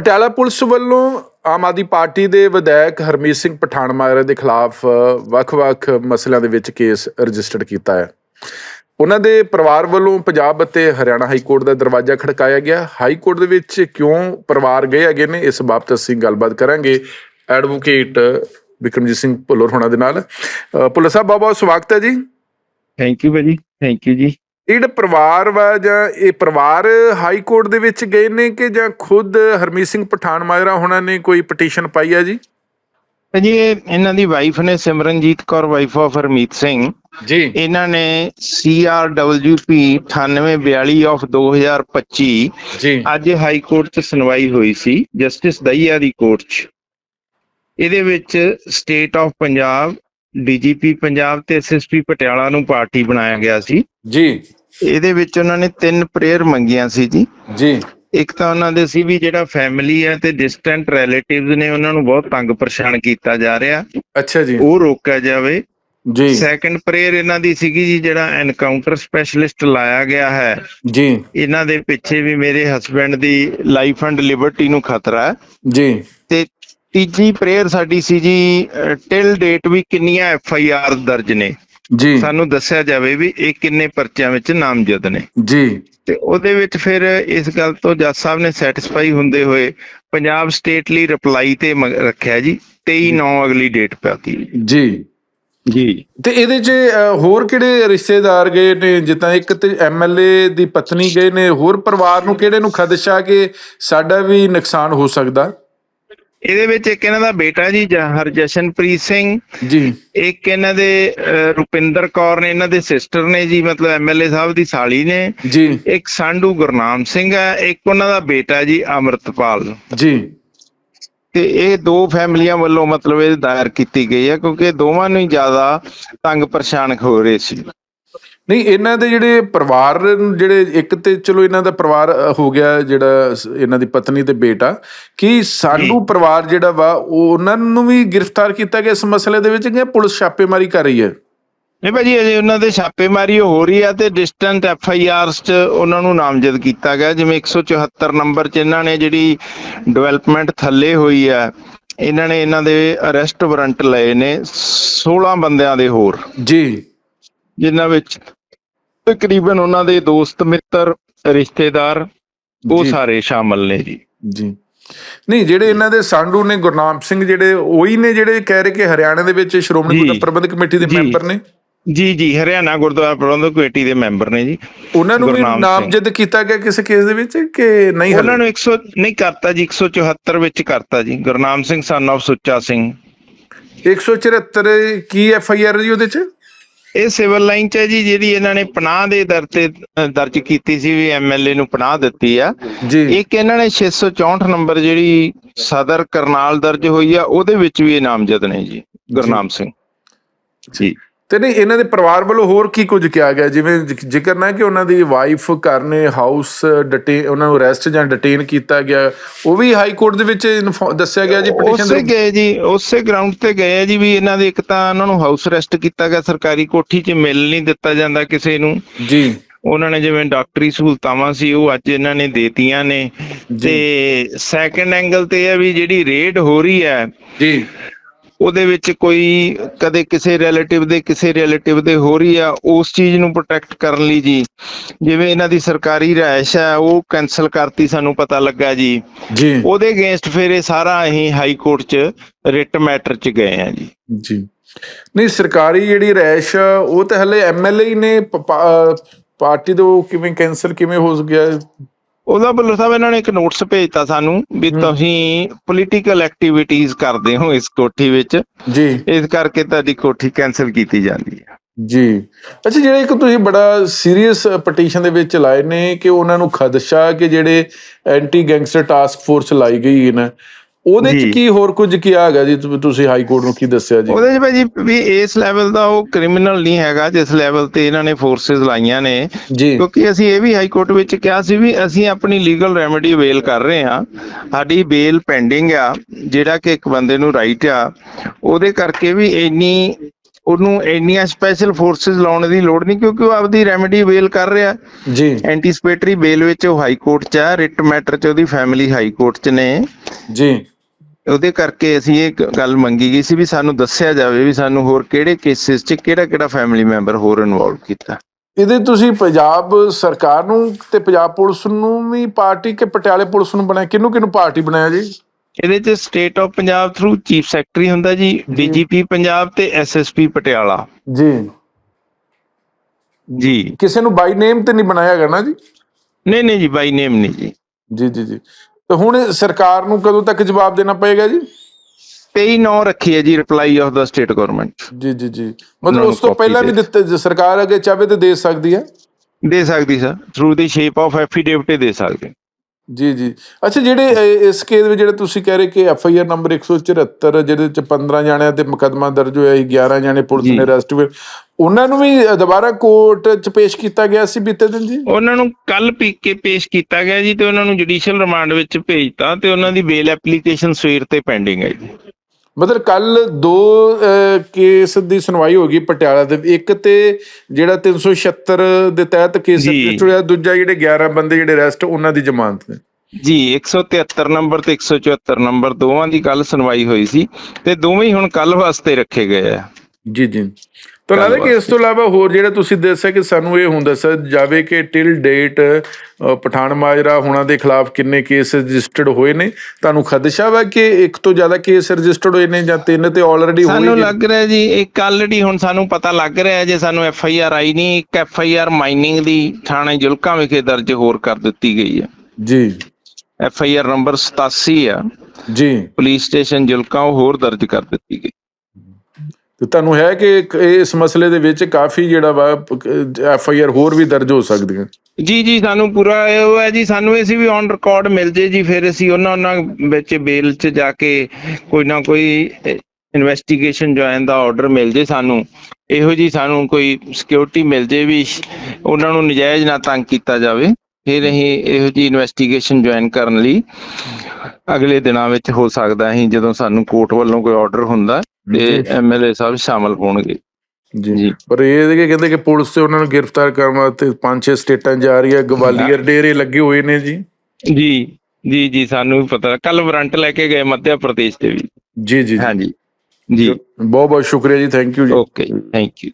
Patiala police ਵੱਲੋਂ Aam Aadmi party ਦੇ ਵਿਧਾਇਕ ਹਰਮੀਤ ਸਿੰਘ ਪਠਾਨਮਾਜਰਾ ਦੇ ਖਿਲਾਫ ਵੱਖ-ਵੱਖ ਮਸਲਿਆਂ ਦੇ ਵਿੱਚ ਕੇਸ ਰਜਿਸਟਰਡ ਕੀਤਾ ਹੈ। ਉਹਨਾਂ ਦੇ ਪਰਿਵਾਰ ਵੱਲੋਂ ਪੰਜਾਬ ਅਤੇ ਹਰਿਆਣਾ ਹਾਈ ਕੋਰਟ ਦਾ ਦਰਵਾਜ਼ਾ ਖੜਕਾਇਆ ਗਿਆ। ਹਾਈ ਕੋਰਟ ਦੇ ਵਿੱਚ ਕਿਉਂ ਪਰਿਵਾਰ ਗਏ ਹੈਗੇ ਨੇ, ਇਸ ਬਾਬਤ ਅਸੀਂ ਗੱਲਬਾਤ ਕਰਾਂਗੇ। ਐਡਵੋਕੇਟ ਵਿਕਰਮਜੀਤ ਸਿੰਘ ਭੁੱਲਰ ਹੋਣਾ ਦੇ ਨਾਲ। ਭੁੱਲਰ ਸਾਹਿਬ, ਬਹੁਤ ਬਹੁਤ ਸਵਾਗਤ ਹੈ ਜੀ। ਥੈਂਕ ਯੂ ਭਾਜੀ ਥੈਂਕ ਯੂ ਜੀ। ਇਹ ਜਿਹੜਾ ਪਰਿਵਾਰ ਵਾ ਜਾਂ ਇਹ ਪਰਿਵਾਰ ਹਾਈ ਕੋਰਟ ਦੇ ਵਿੱਚ ਗਏ ਨੇ ਕਿ ਜਾਂ ਖੁਦ ਹਰਮੀਤ ਸਿੰਘ ਪਠਾਨ ਮਾਜਰਾ ਹੋਣਾ ਨੇ ਕੋਈ ਪਟੀਸ਼ਨ ਪਾਈ ਹੈ ਜੀ? ਜੀ ਇਹ ਇਹਨਾਂ ਦੀ ਵਾਈਫ ਨੇ ਸਿਮਰਨਜੀਤ ਕੌਰ ਵਾਈਫ ਆਫ ਹਰਮੀਤ ਸਿੰਘ। ਜੀ। ਇਹਨਾਂ ਨੇ CRWP 9842 ਆਫ 2025 ਜੀ। ਅੱਜ ਹਾਈ ਕੋਰਟ 'ਚ ਸੁਣਵਾਈ ਹੋਈ ਸੀ ਜਸਟਿਸ ਦਈਆ ਦੀ ਕੋਰਟ 'ਚ। ਇਹਦੇ ਵਿੱਚ state of Punjab DGP Punjab ਤੇ ਐਸਐਸਪੀ ਪਟਿਆਲਾ ਨੂੰ ਪਾਰਟੀ ਬਣਾਇਆ ਗਿਆ ਸੀ। ਜੀ। ਇਹਦੇ ਵਿੱਚ ਉਹਨਾਂ ਨੇ ਤਿੰਨ ਪ੍ਰੇਅਰ ਮੰਗੀਆਂ ਸੀ ਜੀ। ਜੀ। ਇੱਕ ਤਾਂ ਉਹਨਾਂ ਦੇ ਸੀ ਵੀ ਜਿਹੜਾ ਫੈਮਿਲੀ ਹੈ ਤੇ ਡਿਸਟੈਂਟ ਰਿਲੇਟਿਵਸ ਨੇ ਉਹਨਾਂ ਨੂੰ ਬਹੁਤ ਤੰਗ ਪਰੇਸ਼ਾਨ ਕੀਤਾ ਜਾ ਰਿਹਾ। ਅੱਛਾ ਜੀ। ਉਹ ਰੋਕਿਆ ਜਾਵੇ। ਜੀ। ਸੈਕੰਡ ਪ੍ਰੇਅਰ ਇਹਨਾਂ ਦੀ ਸੀਗੀ ਜੀ ਜਿਹੜਾ ਐਨਕਾਊਂਟਰ ਸਪੈਸ਼ਲਿਸਟ ਲਾਇਆ ਗਿਆ ਹੈ। ਜੀ। ਇਹਨਾਂ ਦੇ ਪਿੱਛੇ ਵੀ ਮੇਰੇ ਹਸਬੰਡ ਦੀ ਲਾਈਫ ਐਂਡ ਲਿਬਰਟੀ ਨੂੰ ਖਤਰਾ ਹੈ। ਜੀ। ਤੇ ਤੀਜੀ ਪ੍ਰੇਅਰ ਸਾਡੀ ਸੀ ਜੀ ਟਿਲ ਡੇਟ ਵੀ ਕਿੰਨੀਆਂ ਐਫ ਆਈ ਆਰ ਦਰਜ ਨੇ। ਜੀ। ਸਾਨੂੰ ਦੱਸਿਆ ਜਾਵੇ ਵੀ ਇਹ ਕਿੰਨੇ ਪਰਚਿਆਂ ਵਿੱਚ ਨਾਮਜ਼ਦ ਨੇ। ਜੀ। ਤੇ ਉਹਦੇ ਵਿੱਚ ਫਿਰ ਇਸ ਗੱਲ ਤੋਂ ਜੱਜ ਸਾਹਿਬ ਨੇ ਸੈਟੀਸਫਾਈ ਹੁੰਦੇ ਹੋਏ ਪੰਜਾਬ ਸਟੇਟ ਲਈ ਰਿਪਲਾਈ ਤੇ ਰੱਖਿਆ ਜੀ 23 9 ਅਗਲੀ ਡੇਟ ਪਾਤੀ ਜੀ। ਜੀ। ਤੇ ਇਹਦੇ 'ਚ ਹੋਰ ਕਿਹੜੇ ਰਿਸ਼ਤੇਦਾਰ ਗਏ ਨੇ ਜਿੱਦਾਂ ਇੱਕ ਤੇ ਐਮਐਲਏ ਦੀ ਪਤਨੀ ਗਏ ਨੇ ਹੋਰ ਪਰਿਵਾਰ ਨੂੰ ਕਿਹੜੇ ਨੂੰ ਖਦਸ਼ਾ ਕਿ ਸਾਡਾ ਵੀ ਨੁਕਸਾਨ ਹੋ ਸਕਦਾ? ਇਹਦੇ ਵਿੱਚ ਇੱਕ ਇਹਨਾਂ ਦਾ ਬੇਟਾ ਜੀ ਹਰਜਸ਼ਨਪ੍ਰੀਤ ਸਿੰਘ। ਜੀ। ਇੱਕ ਇਹਨਾਂ ਦੇ ਰੁਪਿੰਦਰ ਕੌਰ ਨੇ ਇਹਨਾਂ ਦੇ ਸਿਸਟਰ ਨੇ ਜੀ ਮਤਲਬ ਐਮਐਲਏ ਸਾਹਿਬ ਦੀ ਸਾਲੀ ਨੇ। ਜੀ। ਇੱਕ ਸਾਂਢੂ ਗੁਰਨਾਮ ਸਿੰਘ ਹੈ ਇੱਕ ਉਹਨਾਂ ਦਾ ਬੇਟਾ ਜੀ ਅਮਰਤਪਾਲ। ਜੀ। ਤੇ ਇਹ ਦੋ ਫੈਮਲੀਆਂ ਵੱਲੋਂ ਮਤਲਬ ਇਹ ਦਾਇਰ ਕੀਤੀ ਗਈ ਹੈ ਕਿਉਂਕਿ ਦੋਵਾਂ ਨੂੰ ਹੀ ਜ਼ਿਆਦਾ ਤੰਗ ਪਰੇਸ਼ਾਨ ਹੋ ਰਹੇ ਸੀ। ਨਹੀਂ ਇਹਨਾਂ ਦੇ ਜਿਹੜੇ ਪਰਿਵਾਰ ਜਿਹੜੇ ਇੱਕ ਤੇ ਚਲੋ ਇਹਨਾਂ ਦਾ ਪਰਿਵਾਰ ਹੋ ਗਿਆ ਜਿਹੜਾ ਇਹਨਾਂ ਦੀ ਪਤਨੀ ਤੇ ਬੇਟਾ। ਕੀ ਸਾਡੂ ਪਰਿਵਾਰ ਜਿਹੜਾ ਵਾ ਉਹ ਉਹਨਾਂ ਨੂੰ ਵੀ ਗ੍ਰਿਫਤਾਰ ਕੀਤਾ ਗਿਆ ਇਸ ਮਸਲੇ ਦੇ ਵਿੱਚ ਕਿ ਪੁਲਿਸ ਛਾਪੇਮਾਰੀ ਕਰ ਰਹੀ ਹੈ? ਨਹੀਂ ਭਾਜੀ ਅਜੇ ਉਹਨਾਂ ਦੇ ਛਾਪੇਮਾਰੀ ਹੋ ਰਹੀ ਆ ਤੇ ਡਿਸਟੈਂਟ ਐਫ ਆਈ ਆਰਸ ਚ ਉਹਨਾਂ ਨੂੰ ਨਾਮਜ਼ਦ ਕੀਤਾ ਗਿਆ। ਜਿਵੇਂ 174 ਨੰਬਰ ਚ ਇਹਨਾਂ ਨੇ ਜਿਹੜੀ ਡਿਵੈਲਪਮੈਂਟ ਥੱਲੇ ਹੋਈ ਆ ਇਹਨਾਂ ਨੇ ਇਹਨਾਂ ਦੇ ਅਰੈਸਟ ਵਾਰੰਟ ਲਏ ਨੇ 16 ਬੰਦਿਆਂ ਦੇ ਹੋਰ। ਜੀ। ਜਿਨ੍ਹਾਂ ਵਿੱਚ ਤਕਰੀਬਨ ਉਹਨਾਂ ਦੇ ਦੋਸਤ ਮਿੱਤਰ ਰਿਸ਼ਤੇਦਾਰ ਉਹ। ਸਾਰੇ ਸ਼ਾਮਲ ਨੇ ਜੀ ਜੀ ਨਹੀਂ ਜਿਹੜੇ ਇਹਨਾਂ ਦੇ ਸਾਂਢੂ ਨੇ ਗੁਰਨਾਮ ਸਿੰਘ ਜਿਹੜੇ ਉਹੀ ਨੇ ਜਿਹੜੇ ਕਹਿ ਰਹੇ ਕਿ ਹਰਿਆਣਾ ਦੇ ਵਿੱਚ ਸ਼੍ਰੋਮਣੀ। ਗੁਰਦੁਆਰਾ ਪ੍ਰਬੰਧਕ ਕਮੇਟੀ ਦੇ। ਮੈਂਬਰ ਨੇ ਜੀ ਜੀ ਹਰਿਆਣਾ ਗੁਰਦੁਆਰਾ ਪ੍ਰਬੰਧਕ ਕਮੇਟੀ ਦੇ ਮੈਂਬਰ ਨੇ ਜੀ ਉਹਨਾਂ ਨੂੰ ਵੀ। ਨਾਮਜ਼ਦ ਕੀਤਾ ਗਿਆ ਕਿਸੇ ਕੇਸ ਦੇ ਵਿੱਚ ਕਿ ਨਹੀਂ ਉਹਨਾਂ? ਨੂੰ 100 ਨਹੀਂ ਕਰਤਾ ਜੀ 174 ਵਿੱਚ ਕਰਤਾ ਜੀ ਗੁਰਨਾਮ ਸਿੰਘ ਸਨ of ਸੁੱਚਾ ਸਿੰਘ 174 ਕੀ ਐਫ ਆਈ ਆਰ ਜੀ ਉਹਦੇ ਚ ਇਹ ਸਿਵਲ ਲਾਈਨ ਚ ਹੈ ਜੀ ਜਿਹੜੀ ਇਹਨਾਂ ਨੇ ਪਨਾਹ ਦੇ ਦਰ ਤੇ ਦਰਜ ਕੀਤੀ ਸੀ ਵੀ ਐਮਐਲਏ ਨੂੰ ਪਨਾਹ ਦਿੱਤੀ ਆ। ਇੱਕ ਇਹਨਾਂ ਨੇ 664 ਨੰਬਰ ਜਿਹੜੀ ਸਦਰ ਕਰਨਾਲ ਦਰਜ ਹੋਈ ਆ ਉਹਦੇ ਵਿੱਚ ਵੀ ਇਹ ਨਾਮਜ਼ਦ ਨੇ ਜੀ ਗੁਰਨਾਮ ਸਿੰਘ। ਜੀ। ਤੇ ਨਹੀਂ ਇਹਨਾਂ ਦੇ ਪਰਿਵਾਰ ਵੱਲੋਂ ਹੋਰ ਕੀ ਕੁਝ ਕਿਹਾ ਗਿਆ? ਜਿਵੇਂ ਜ਼ਿਕਰ ਨਾ ਕਿ ਉਹਨਾਂ ਦੀ ਵਾਈਫ ਘਰ ਨੇ ਹਾਊਸ ਡਿਟੇਨ ਉਹਨਾਂ ਨੂੰ ਅਰੈਸਟ ਜਾਂ ਡਿਟੇਨ ਕੀਤਾ ਗਿਆ। ਉਹ ਵੀ ਹਾਈ ਕੋਰਟ ਦੇ ਵਿੱਚ ਦੱਸਿਆ ਗਿਆ ਜੀ ਪਟੀਸ਼ਨ ਉਸੇ ਦੇ ਗਏ ਜੀ ਉਸੇ ਗਰਾਊਂਡ ਤੇ ਗਏ ਆ ਜੀ ਵੀ ਇਹਨਾਂ ਦੇ ਇੱਕ ਤਾਂ ਉਹਨਾਂ ਨੂੰ ਹਾਊਸ ਅਰੈਸਟ ਕੀਤਾ ਗਿਆ ਸਰਕਾਰੀ ਕੋਠੀ 'ਚ ਮਿਲ ਨਹੀਂ ਦਿੱਤਾ ਜਾਂਦਾ ਕਿਸੇ ਨੂੰ। ਜੀ। ਉਹਨਾਂ ਨੇ ਜਿਵੇਂ ਡਾਕਟਰੀ ਸਹੂਲਤਾਵਾਂ ਸੀ ਉਹ ਅੱਜ ਇਹਨਾਂ ਨੇ ਦੇਤੀਆਂ ਨੇ। ਤੇ ਸੈਕੰਡ ਐਂਗਲ ਤੇ ਇਹ ਵੀ ਜਿਹੜੀ ਰੇਡ ਹੋ ਰਹੀ ਹੈ ਜੀ। ਉਹਦੇ ਵਿੱਚ ਕੋਈ ਕਦੇ ਕਿਸੇ ਰਿਲੇਟਿਵ ਦੇ ਕਿਸੇ ਰਿਲੇਟਿਵ ਦੇ ਹੋ ਰਹੀ ਆ ਉਸ ਚੀਜ਼ ਨੂੰ ਪ੍ਰੋਟੈਕਟ ਕਰਨ ਲਈ ਜੀ। ਜਿਵੇਂ ਇਹਨਾਂ ਦੀ ਸਰਕਾਰੀ ਰਿਹਾਇਸ਼ ਹੈ ਉਹ ਕੈਨਸਲ ਕਰਤੀ ਸਾਨੂੰ ਪਤਾ ਲੱਗਾ ਜੀ। ਜੀ। ਉਹਦੇ ਅਗੇਂਸਟ ਫਿਰ ਇਹ ਸਾਰਾ ਅਸੀਂ ਹਾਈ ਕੋਰਟ 'ਚ ਰਿਟ ਮੈਟਰ 'ਚ ਗਏ ਆ ਜੀ। ਜੀ। ਨਹੀਂ ਸਰਕਾਰੀ ਜਿਹੜੀ ਰੈਸ਼ ਉਹ ਤਾਂ ਹਲੇ ਐਮਐਲਏ ਨੇ ਪਾਰਟੀ ਤੋਂ ਕਿਵੇਂ ਕੈਂਸਲ ਕਿਵੇਂ ਹੋ ਗਿਆ ਉਹਦਾ ਬੱਲੋ ਸਾਹਿਬ ਇਹਨਾਂ ਨੇ ਇੱਕ ਨੋਟਿਸ ਭੇਜਤਾ ਸਾਨੂੰ ਵੀ ਤੁਸੀਂ ਪੋਲੀਟੀਕਲ ਐਕਟੀਵਿਟੀਜ਼ ਕਰਦੇ ਹੋ ਇਸ ਕੋਠੀ ਵਿੱਚ। ਜੀ। ਇਸ ਕਰਕੇ ਤੁਹਾਡੀ ਕੋਠੀ ਕੈਨਸਲ ਕੀਤੀ ਜਾਂਦੀ ਹੈ। ਜੀ। ਅੱਛਾ ਜਿਹੜੇ ਇੱਕ ਤੁਸੀਂ ਬੜਾ ਸੀਰੀਅਸ ਪਟੀਸ਼ਨ ਦੇ ਵਿੱਚ ਲਾਏ ਨੇ ਕਿ ਉਹਨਾਂ ਨੂੰ ਖਦਸ਼ਾ ਕਿ ਜਿਹੜੇ ਐਂਟੀ ਗੈਂਗਸਟਰ ਟਾਸਕ ਫੋਰਸ ਲਾਈ ਗਈ ਹੈ ਨਾ ਉਹਦੇ ਚ ਜੀ। ਕੀ ਹੋਰ ਕੁਝ ਕਿਹਾ ਹੈਗਾ ਜੀ? ਤੁਸੀਂ ਹਾਈ ਕੋਰਟ ਨੂੰ ਕੀ ਦੱਸਿਆ ਜੀ? ਉਹਦੇ 'ਚ ਭਾਜੀ ਵੀ ਇਸ ਲੈਵਲ ਦਾ ਉਹ ਕ੍ਰਿਮੀਨਲ ਨਹੀਂ ਹੈਗਾ ਜਿਸ ਲੈਵਲ ਤੇ ਇਹਨਾਂ ਨੇ ਫੋਰਸਸ ਲਾਈਆਂ ਨੇ। ਜੀ। ਕਿਉਂਕਿ ਅਸੀਂ ਇਹ ਵੀ ਹਾਈ ਕੋਰਟ ਵਿੱਚ ਕਿਹਾ ਸੀ ਵੀ ਅਸੀਂ ਆਪਣੀ ਲੀਗਲ ਰੈਮੇਡੀ ਅਵੇਲ ਕਰ ਰਹੇ ਹਾਂ। ਸਾਡੀ ਬੇਲ ਪੈਂਡਿੰਗ ਆ ਜਿਹੜਾ ਕਿ ਇੱਕ ਬੰਦੇ ਨੂੰ ਰਾਈਟ ਆ। ਉਹਦੇ ਕਰਕੇ ਵੀ ਇੰਨੀ ਉਹਨੂੰ ਇੰਨੀਆਂ ਸਪੈਸ਼ਲ ਫੋਰਸਸ ਲਾਉਣ ਦੀ ਲੋੜ ਨਹੀਂ ਕਿਉਂਕਿ ਉਹ ਆਪਦੀ ਰੈਮੇਡੀ ਵੇਲ ਕਰ ਰਿਹਾ। ਜੀ। ਐਂਟੀਸਪੇਟਰੀ ਬੇਲ ਵਿੱਚ ਉਹ ਹਾਈ ਕੋਰਟ 'ਚ ਹੈ ਰਿਟ ਮੈਟਰ 'ਚ ਉਹਦੀ ਫੈਮਿਲੀ ਹਾਈ ਕੋਰਟ 'ਚ ਨੇ। ਜੀ। ਉਹਦੇ ਕਰਕੇ ਅਸੀਂ ਇਹ ਗੱਲ ਮੰਗੀ ਗਈ ਸੀ ਵੀ ਸਾਨੂੰ ਦੱਸਿਆ ਜਾਵੇ ਵੀ ਸਾਨੂੰ ਹੋਰ ਕਿਹੜੇ ਕੇਸਿਸ 'ਚ ਕਿਹੜਾ ਕਿਹੜਾ ਫੈਮਿਲੀ ਮੈਂਬਰ ਹੋਰ ਇਨਵੋਲਵ ਕੀਤਾ। ਇਹਦੇ ਤੁਸੀਂ ਪੰਜਾਬ ਸਰਕਾਰ ਨੂੰ ਤੇ ਪੰਜਾਬ ਪੁਲਿਸ ਨੂੰ ਵੀ ਪਾਰਟੀ ਕਿ ਪਟਿਆਲੇ ਪੁਲਿਸ ਨੂੰ ਬਣਾਇਆ? ਕਿਹਨੂੰ ਕਿਹਨੂੰ ਪਾਰਟੀ ਬਣਾਇਆ ਜੀ? ਇਹਦੇ 'ਚ state of Punjab through chief secretary ਹੁੰਦਾ ਜੀ ਡੀਜੀਪੀ ਪੰਜਾਬ ਤੇ ਐਸਐਸਪੀ ਪਟਿਆਲਾ ਜੀ। ਜੀ। ਕਿਸੇ ਨੂੰ ਬਾਈ ਨੇਮ ਤੇ ਨਹੀਂ ਬਣਾਇਆ ਹੈਗਾ ਨਾ ਜੀ? ਨਹੀਂ ਨਹੀਂ ਜੀ ਬਾਈ ਨੇਮ ਨਹੀਂ ਜੀ। ਜੀ ਜੀ ਜੀ। ਤੇ ਹੁਣ ਸਰਕਾਰ ਨੂੰ ਕਦੋਂ ਤੱਕ ਜਵਾਬ ਦੇਣਾ ਪਏਗਾ ਜੀ? 23 ਨੌ ਰੱਖੀ ਹੈ ਜੀ ਰਿਪਲਾਈ ਆਫ ਦਾ ਸਟੇਟ ਗਵਰਨਮੈਂਟ ਜੀ ਜੀ ਜੀ। ਮਤਲਬ ਉਸ ਤੋਂ ਪਹਿਲਾਂ ਵੀ ਦਿੱਤੇ ਜੇ ਸਰਕਾਰ ਅਗੇ ਚਾਹਵੇ ਤੇ ਦੇ ਸਕਦੀ ਹੈ? ਦੇ ਸਕਦੀ sir through the shape of affidavit ਦੇ ਸਕਦੇ। ਜੀ ਜੀ। ਅੱਛਾ ਜਿਹੜੇ ਇਸ ਕੇਸ ਵਿੱਚ ਜਿਹੜੇ ਤੁਸੀਂ ਕਹਿ ਰਹੇ ਕਿ ਐਫ ਆਈ ਆਰ ਨੰਬਰ 174 ਜਿਹਦੇ ਚ 15 ਜਾਣਿਆਂ ਤੇ ਮੁਕੱਦਮਾ ਦਰਜ ਹੋਇਆ ਸੀ 11 ਜਾਣੇ ਪੁਲਿਸ। ਨੇ ਅਰੈਸਟ ਹੋਏ ਉਹਨਾਂ ਨੂੰ ਵੀ ਦੁਬਾਰਾ ਕੋਰਟ ਚ ਪੇਸ਼ ਕੀਤਾ ਗਿਆ ਸੀ ਬੀਤੇ ਦਿਨ ਜੀ? ਉਹਨਾਂ ਨੂੰ ਕੱਲ ਪੀ ਕੇ ਪੇਸ਼ ਕੀਤਾ ਗਿਆ ਜੀ ਤੇ ਉਹਨਾਂ ਨੂੰ ਜੁਡੀਸ਼ੀਅਲ ਰਿਮਾਂਡ ਵਿੱਚ ਭੇਜਤਾ ਤੇ ਉਹਨਾਂ ਦੀ ਬੇਲ ਐਪਲੀਕੇਸ਼ਨ ਸਵੇਰ ਤੇ ਪੈਂਡਿੰਗ ਹੈ ਜੀ। ਮਤਲਬ ਕੱਲ ਦੋ ਕੇਸ ਦੀ ਸੁਣਵਾਈ ਹੋ ਗਈ ਪਟਿਆਲਾ ਦੇ ਇੱਕ ਤੇ ਜਿਹੜਾ 376 ਦੇ ਤਹਿਤ ਕੇਸ। ਰਜਿਸਟਰ ਹੋਇਆ ਦੂਜਾ ਜਿਹੜੇ 11 ਬੰਦੇ ਜਿਹੜੇ ਅਰੈਸਟ ਉਹਨਾਂ ਦੀ ਜ਼ਮਾਨਤ ਨੇ। ਜੀ 173 ਨੰਬਰ ਤੇ 174 ਨੰਬਰ ਦੋਵਾਂ ਦੀ ਕੱਲ ਸੁਣਵਾਈ ਹੋਈ ਸੀ ਤੇ ਦੋਵੇਂ ਹੀ ਹੁਣ ਕੱਲ ਵਾਸਤੇ ਰੱਖੇ ਗਏ ਆ। ਜੀ ਜੀ। ਤਾਂ ਲੱਗਦਾ ਕਿ ਇਸ ਤੋਂ ਇਲਾਵਾ ਹੋਰ ਜਿਹੜਾ ਤੁਸੀਂ ਦੱਸਿਆ ਕਿ ਸਾਨੂੰ ਇਹ ਹੁੰਦਾ ਦੱਸਿਆ ਜਾਵੇ ਕਿ ਟਿਲ ਡੇਟ ਪਠਾਨ ਮਾਜਰਾ ਹੁਣਾਂ ਦੇ ਖਿਲਾਫ ਕਿੰਨੇ ਕੇਸ ਰਜਿਸਟਰਡ ਹੋਏ ਨੇ। ਤੁਹਾਨੂੰ ਖਦਸ਼ਾ ਵਾ ਕਿ ਇੱਕ ਤੋਂ ਜ਼ਿਆਦਾ ਕੇਸ ਰਜਿਸਟਰਡ ਹੋਏ ਨੇ ਜਾਂ ਤਿੰਨ ਤੇ ਆਲਰੇਡੀ ਹੋਏ ਸਾਨੂੰ ਲੱਗ ਰਿਹਾ ਜੀ ਇੱਕ ਆਲਰੇਡੀ ਹੁਣ ਸਾਨੂੰ ਪਤਾ ਲੱਗ ਰਿਹਾ ਜੇ ਸਾਨੂੰ ਐਫ ਆਈ ਆਰ ਆਈ ਨਹੀਂ ਇੱਕ ਐਫ ਆਈ ਆਰ ਮਾਈਨਿੰਗ ਦੀ ਥਾਣੇ ਜੁਲਕਾ ਵਿਖੇ ਦਰਜ ਹੋਰ ਕਰ ਦਿੱਤੀ ਗਈ ਹੈ। ਜੀ। ਐਫ ਆਈ ਆਰ ਨੰਬਰ 87 ਆ। ਜੀ। ਪੁਲਿਸ ਸਟੇਸ਼ਨ ਜੁਲਕਾ ਉਹ ਹੋਰ ਦਰਜ ਕਰ ਦਿੱਤੀ ਗਈ। ਤੇ ਤੁਹਾਨੂੰ ਹੈ ਕਿ ਇਸ ਮਸਲੇ ਦੇ ਵਿੱਚ ਕਾਫੀ ਜਿਹੜਾ ਵਾ ਐਫ ਆਈ ਆਰ ਹੋਰ ਵੀ ਦਰਜ ਹੋ ਸਕਦੀਆਂ? ਜੀ ਜੀ, ਸਾਨੂੰ ਪੂਰਾ ਇਹ ਹੈ ਜੀ, ਸਾਨੂੰ ਇਹ ਸੀ ਵੀ ਔਨ ਰਿਕਾਰਡ ਮਿਲ ਜੇ ਜੀ, ਫਿਰ ਅਸੀਂ ਉਹਨਾਂ ਉਹਨਾਂ ਵਿੱਚ ਬੇਲ 'ਚ ਜਾ ਕੇ ਕੋਈ ਨਾ ਕੋਈ ਇਨਵੈਸਟੀਗੇਸ਼ਨ ਜੁਆਇਨ ਦਾ ਆਰਡਰ ਮਿਲ ਜੇ ਸਾਨੂੰ। ਇਹੋ ਜੀ ਸਾਨੂੰ ਕੋਈ ਸਿਕਿਉਰਿਟੀ ਮਿਲ ਜੇ ਵੀ ਉਹਨਾਂ ਨੂੰ ਨਜਾਇਜ਼ ਨਾ ਤੰਗ ਕੀਤਾ ਜਾਵੇ, ਫਿਰ ਅਸੀਂ ਇਹੋ ਜੀ ਇਨਵੈਸਟੀਗੇਸ਼ਨ ਜੁਆਇਨ ਕਰਨ ਲਈ ਅਗਲੇ ਦਿਨਾਂ ਵਿੱਚ ਹੋ ਸਕਦਾ ਅਸੀਂ ਜਦੋਂ ਸਾਨੂੰ ਕੋਰਟ ਵੱਲੋਂ ਕੋਈ ਆਰਡਰ ਹੁੰਦਾ। ਤੇ। ਐਮਐਲਏ ਸਾਹਿਬ ਸ਼ਾਮਲ ਹੋਣਗੇ। ਜੀ। ਪਰ ਇਹ ਕਿ ਕਹਿੰਦੇ ਕਿ ਪੁਲਿਸ ਤੇ ਉਹਨਾਂ ਨੂੰ ਗ੍ਰਿਫਤਾਰ ਕਰਨ ਵਾਸਤੇ ਪੰਜ ਛੇ ਸਟੇਟਾਂ ਜਾ ਰਹੀ ਹੈ। ਗਵਾਲੀਅਰ ਡੇਰੇ ਲੱਗੇ ਹੋਏ ਨੇ ਜੀ। ਜੀ ਜੀ ਜੀ ਸਾਨੂੰ ਵੀ ਪਤਾ। ਕੱਲ ਵਾਰੰਟ ਲੈ ਕੇ ਗਏ ਮੱਧ ਪ੍ਰਦੇਸ਼ ਦੇ ਵੀ। ਜੀ ਜੀ ਜੀ। ਹਾਂਜੀ। ਜੀ। ਬਹੁਤ ਬਹੁਤ ਸ਼ੁਕਰੀਆ ਜੀ। ਥੈਂਕ ਯੂ ਜੀ। Okay thank you